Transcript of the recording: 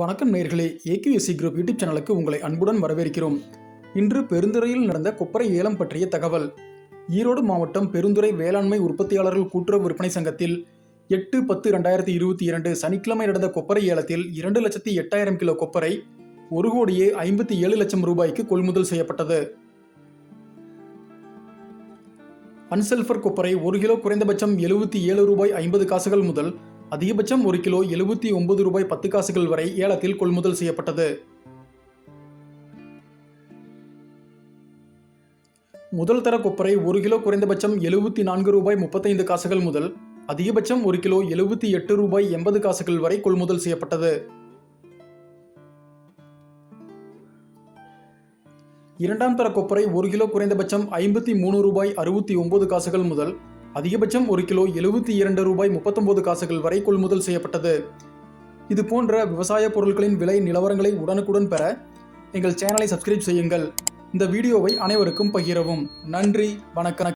வணக்கம் நேர்களே. AKSC group YouTube சேனலுக்கு உங்களை அன்புடன் வரவேற்கிறோம். இன்று பெருந்துறையில் நடந்த கொப்பரை ஏலம் பற்றிய தகவல். ஈரோடு மாவட்டம் பெருந்துறை வேளாண்மை உற்பத்தியாளர்கள் கூட்டுறவு விற்பனை சங்கத்தில் எட்டு பத்து ரெண்டாயிரத்தி இருபத்தி இரண்டு சனிக்கிழமை நடந்த கொப்பரை ஏலத்தில் இரண்டு லட்சத்தி எட்டாயிரம் கிலோ கொப்பரை ஒரு கோடியே ஐம்பத்தி ஏழு லட்சம் ரூபாய்க்கு கொள்முதல் செய்யப்பட்டது. அன்சல்ஃபர் கொப்பரை ஒரு கிலோ குறைந்தபட்சம் எழுபத்தி ஏழு ரூபாய் ஐம்பது காசுகள் முதல் அதிகபட்சம் ஒரு கிலோ எழுபத்தி ஒன்பது ரூபாய் பத்து காசுகள் வரை ஏலத்தில் கொள்முதல் செய்யப்பட்டது. முதல் தர கொப்பரை ஒரு கிலோ குறைந்தபட்சம் எழுபத்தி நான்கு ரூபாய் முப்பத்தைந்து காசுகள் முதல் அதிகபட்சம் ஒரு கிலோ எழுபத்தி எட்டு ரூபாய் எண்பது காசுகள் வரை கொள்முதல் செய்யப்பட்டது. இரண்டாம் தர கொப்பரை ஒரு கிலோ குறைந்தபட்சம் ஐம்பத்தி மூணு ரூபாய் அறுபத்தி ஒன்பது காசுகள் முதல் அதிகபட்சம் ஒரு கிலோ எழுபத்தி இரண்டு ரூபாய் முப்பத்தொன்பது காசுகள் வரை கொள்முதல் செய்யப்பட்டது. இது போன்ற விவசாய பொருட்களின் விலை நிலவரங்களை உடனுக்குடன் பெற எங்கள் சேனலை சப்ஸ்கிரைப் செய்யுங்கள். இந்த வீடியோவை அனைவருக்கும் பகிரவும். நன்றி வணக்கம்.